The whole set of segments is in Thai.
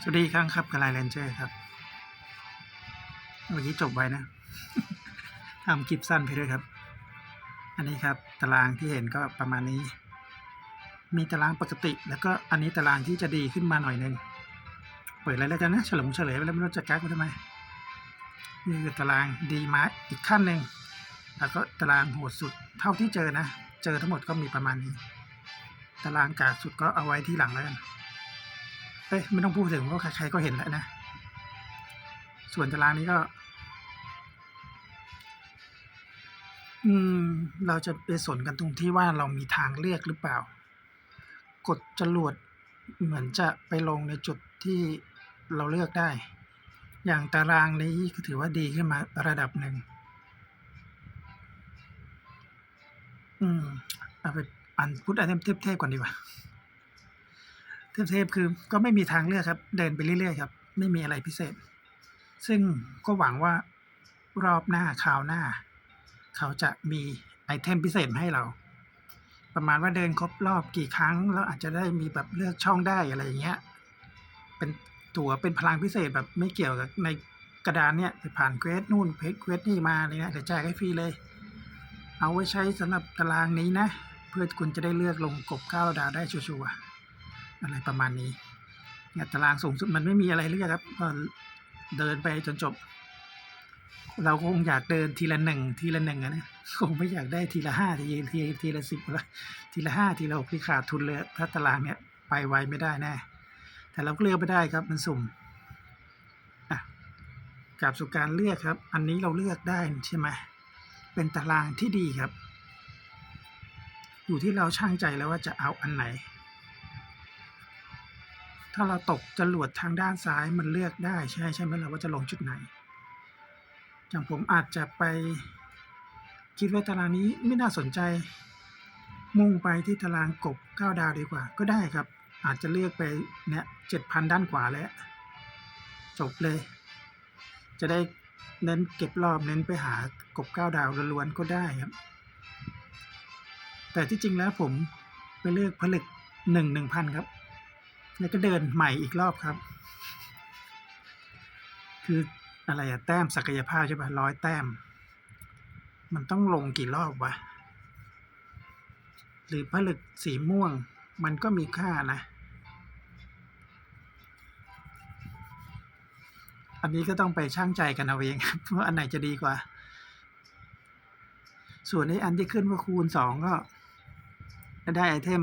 สวัสดีครั้งครับกระไลเลนเจอร์ครับเมื่อกี้จบไว้นะทำคลิปสั้นไปด้วยครับ อันนี้ครับตารางที่เห็นก็ประมาณนี้ มีตารางปกติ แล้วก็อันนี้ตารางที่จะดีขึ้นมาหน่อยหนึงเปิดอะไรแล้วกันนะเฉลิมเฉลยไปแล้วไม่รู้จะกักไว้ทำไมนี่คือตารางดีมาอีกขั้นหนึ่งแล้วก็ตารางโหดสุดเท่าที่เจอนะ เจอทั้งหมดก็มีประมาณนี้ ตารางกากสุดก็เอาไว้ที่หลังแล้วกัน เอ้ยไม่ต้องพูดถึงเพราะใครๆก็เห็นแล้วนะ ส่วนตารางนี้ก็ อืม เราจะไปสนกันตรงที่ว่าเรามีทางเลือกหรือเปล่า กดจรวดเหมือนจะไปลงในจุดที่เราเลือกได้ อย่างตารางนี้ก็ถือว่าดีขึ้นมาระดับหนึ่ง อืม เอาไปอ่านพุทธอันเทพๆก่อนดีกว่า เทพคือก็ไม่มีทางเลือกครับ เดินไปเรื่อยๆครับ ไม่มีอะไรพิเศษ ซึ่งก็หวังว่ารอบหน้าคราวหน้า เขาจะมีไอเทมพิเศษให้เรา ประมาณว่าเดินครบรอบกี่ครั้ง แล้วอาจจะได้มีแบบเลือกช่องได้อะไรอย่างเงี้ย เป็นตั๋วเป็นพลังพิเศษแบบไม่เกี่ยวกับในกระดานเนี้ยไปผ่านเควสนู่นเพจเควสนี่มาอะไรเงี้ยเดี๋ยวแจกให้ฟรีเลย เอาไว้ใช้สำหรับตารางนี้นะ เพื่อคุณจะได้เลือกลงกบเก้าดาวได้ชัวร์ อะไรประมาณนี้เนี่ยตารางสูงสุดมันไม่มีอะไรเลือกครับเดินไปจนจบ เราคงอยากเดินทีละหนึ่งทีละหนึ่งอะนะคงไม่อยากได้ทีละห้าทีทีทีละสิบละทีละห้าทีละหกที่ขาดทุนเลยถ้าตารางเนี่ยไปไวไม่ได้แน่แต่เราก็เลือกไม่ได้ครับมันสุ่มกับสู่การเลือกครับ อันนี้เราเลือกได้ใช่ไหมเป็นตารางที่ดีครับ อยู่ที่เราช่างใจแล้วว่าจะเอาอันไหน ถ้าเราตกจรวดทางด้านซ้ายมันเลือกได้ใช่ใช่ไหมเราว่าจะลงจุดไหน อย่างผมอาจจะไป คิดว่าตารางนี้ไม่น่าสนใจ มุ่งไปที่ตารางกบเก้าดาวดีกว่า ก็ได้ครับ อาจจะเลือกไปเนี่ยเจ็ดพันด้านขวาแล้ว จบเลย จะได้เน้นเก็บรอบเน้นไปหากบเก้าดาวล้วนก็ได้ครับ แต่ที่จริงแล้วผมไปเลือกผลึกหนึ่งหนึ่งพันครับ แล้วก็เดินใหม่อีกรอบครับ คืออะไรอะแต้มศักยภาพใช่ปะร้อยแต้ม มันต้องลงกี่รอบวะ หรือผลึกสีม่วง มันก็มีค่านะ อันนี้ก็ต้องไปช่างใจกันเอาเองครับว่าอันไหนจะดีกว่า ส่วนไออันที่ขึ้นว่าคูณสองก็ได้ไอเทม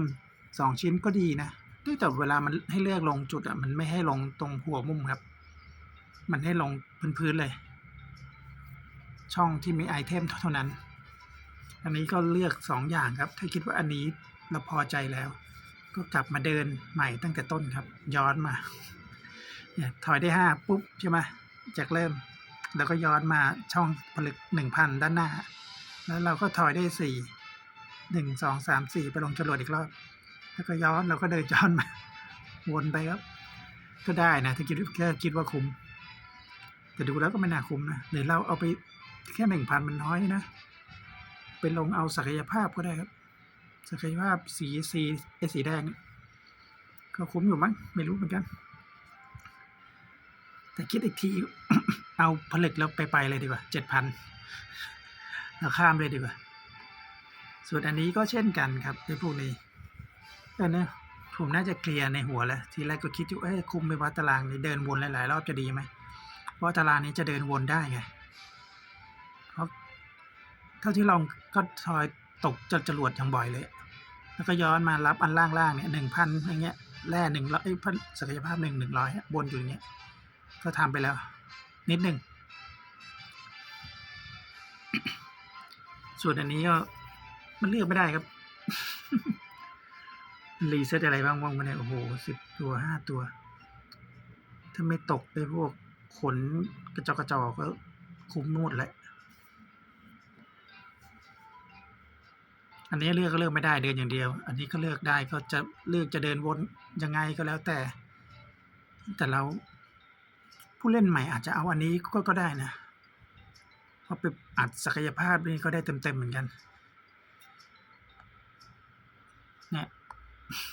สองชิ้นก็ดีนะ แต่เวลามันให้เลือกลงจุดอะมันไม่ให้ลงตรงหัวมุมครับ มันให้ลงพื้นๆเลย ช่องที่มีไอเทมเท่านั้น อันนี้ก็เลือกสองอย่างครับ ถ้าคิดว่าอันนี้เราพอใจแล้ว ก็กลับมาเดินใหม่ตั้งแต่ต้นครับ ย้อนมาเนี่ยถอยได้ห้าปุ๊บใช่ไหมจากเริ่ม แล้วก็ย้อนมาช่องผลึกหนึ่งพันด้านหน้า แล้วเราก็ถอยได้สี่หนึ่งสองสามสี่ไปลงจรวดอีกรอบ แล้วก็ย้อนเราก็เดินย้อนมา วนไปครับ ก็ได้นะถ้าคิดแค่คิดว่าคุ้มแต่ดูแล้วก็ไม่น่าคุ้มนะเดี๋ยวเราเอาไปแค่หนึ่งพันมันน้อยนะไปลงเอาศักยภาพก็ได้ครับ ศักยภาพสีสีไอสีแดงก็คุ้มอยู่มั้งไม่รู้เหมือนกัน แต่คิดอีกทีเอาผลึกแล้วไปไปเลยดีกว่าเจ็ดพันเราข้ามเลยดีกว่า ส่วนอันนี้ก็เช่นกันครับไอพวกนี้ ออเนี่ยผมน่าจะเคลียร์ในหัวแล้ว ทีแรกก็คิดอยู่เอ้ยคุมไปวัดตารางนี้เดินวนหลายๆรอบจะดีไหมเพราะตารางนี้จะเดินวนได้ไงเพราะเท่าที่ลองก็ทอยตกจจรวดอย่างบ่อยเลย แล้วก็ย้อนมารับอันล่างๆเนี่ยหนึ่งพันอย่างเงี้ยแร่หนึ่งร้อยพันศักยภาพหนึ่งหนึ่งร้อยบนอยู่อย่างเงี้ยก็ทำไปแล้ว นิดหนึ่งส่วนอันนี้ก็มันเลือกไม่ได้ครับ รีเซ็ตอะไรบ้างบ้างมาเนี่ยโอ้โหสิบตัวห้าตัว ถ้าไม่ตกไปพวกขนกระจอกกระจอกก็คุ้มนวดแหละ อันนี้เลือกก็เลือกไม่ได้เดินอย่างเดียว อันนี้ก็เลือกได้ก็จะเลือกจะเดินวนยังไงก็แล้วแต่ แต่เราผู้เล่นใหม่อาจจะเอาอันนี้ก็ก็ได้นะเพราะไปอัดศักยภาพนี่ก็ได้เต็มๆเหมือนกัน เนี่ย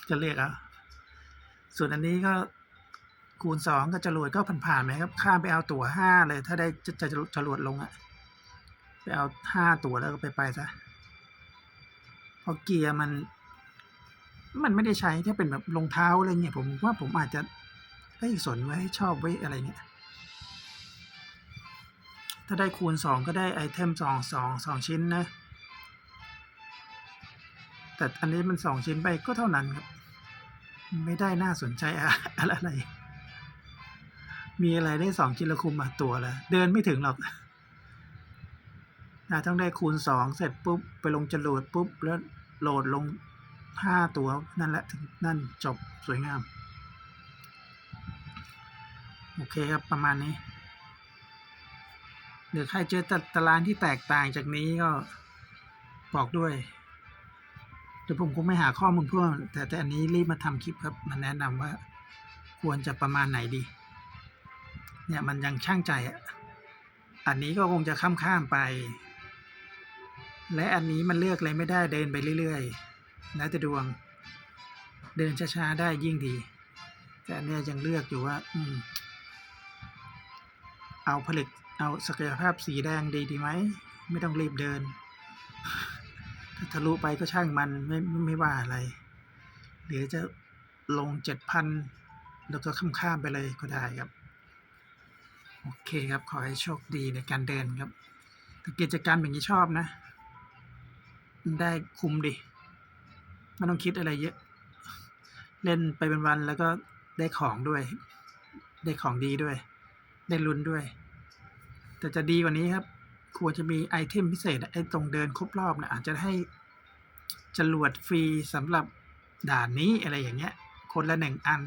จะเรียกเอาส่วนอันนี้ก็คูณสองก็จรวดก็ผ่านๆไหมครับ ข้ามไปเอาตั๋วห้าเลย ถ้าได้จะจะจะจรวดลงอะไปเอาห้าตั๋วแล้วก็ไปไปซะเพราะเกียร์มัน มันไม่ได้ใช้ถ้าเป็นแบบรองเท้าอะไรเงี้ยผมว่าผมอาจจะเอ้ยสนไว้ชอบไว้อะไรเงี้ย ถ้าได้คูณสองก็ได้ไอเทมสองสองสองชิ้นนะ แต่อันนี้มันสองชิ้นไปก็เท่านั้นครับ ไม่ได้น่าสนใจอะอะไรอะไร มีอะไรได้สองชิ้นละคุมมาตัวละเดินไม่ถึงหรอกนะต้องได้คูณสองเสร็จปุ๊บ ไปลงจรวดปุ๊บ แล้วโหลดลงห้าตัวนั่นแหละถึงนั่นจบสวยงาม โอเคครับประมาณนี้หรือใครเจอตารางที่แตกต่างจากนี้ก็บอกด้วย ดี๋ยวผมคงไม่หาข้อมูลเพิ่มแต่แต่อันนี้รีบมาทำคลิปครับมาแนะนำว่า ควรจะประมาณไหนดี เนี่ยมันยังช่างใจอะอันนี้ก็คงจะข้ามข้ามไป และอันนี้มันเลือกอะไรไม่ได้เดินไปเรื่อยๆแล้วแต่ดวง เดินช้าๆได้ยิ่งดี แต่อันเนี้ยยังเลือกอยู่ว่า อืม เอาผลิตเอาศักยภาพสีแดงดีดีไหม ไม่ต้องรีบเดิน ถ้าทะลุไปก็ช่างมันไม่ไม่ไม่ว่าอะไร หรือจะลงเจ็ดพันแล้วก็ข้ามข้ามไปเลยก็ได้ครับ โอเคครับ ขอให้โชคดีในการเดินครับแต่กิจกรรมอย่างนี้ชอบนะ ได้คุมดิไม่ต้องคิดอะไรเยอะ เล่นไปเป็นวันแล้วก็ได้ของด้วย ได้ของดีด้วย ได้ลุ้นด้วย แต่จะดีกว่านี้ครับ ควรจะมีไอเทมพิเศษไอตรงเดินครบรอบนะอาจจะให้จรวดฟรีสำหรับด่านนี้อะไรอย่างเงี้ย คนละหนึ่งอัน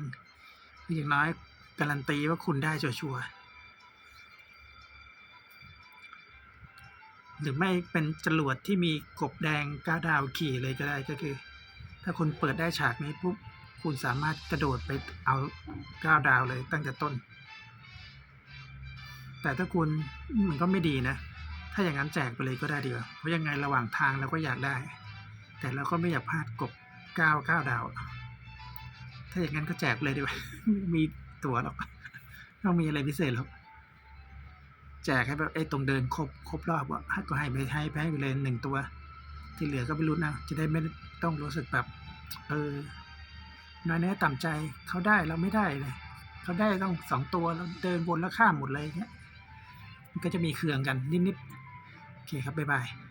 อย่างน้อยการันตีว่าคุณได้ชัวร์ๆหรือไม่เป็นจรวดที่มีกบแดงก้าดาวขี่เลยก็ได้ก็คือ ถ้าคุณเปิดได้ฉากนี้ปุ๊บคุณสามารถกระโดดไปเอาก้าวดาวเลยตั้งแต่ต้น แต่ถ้าคุณมันก็ไม่ดีนะ ถ้าอย่างนั้นแจกไปเลยก็ได้ดีกว่าเพราะยังไงระหว่างทางเราก็อยากได้ แต่เราก็ไม่อยากพลาดกบก้าวก้าวดาว ถ้าอย่างนั้นก็แจกไปเลยดีกว่าไม่มีตั๋วหรอกต้องมีอะไรพิเศษหรอกแจกให้แบบไอ้ตรงเดินครบครบรอบว่าก็ให้ไปให้ไปให้ไปเลยหนึ่งตัว ที่เหลือก็ไปรุ้นเอาจะได้ไม่ต้องรู้สึกแบบเออน้อยเนื้อต่ำใจเขาได้เราไม่ได้เลยเขาได้ต้องสองตัวเราเดินวนแล้วข้ามหมดเลยเงี้ยมันก็จะมีเคืองกันนิดๆ เคครับบ๊ายบาย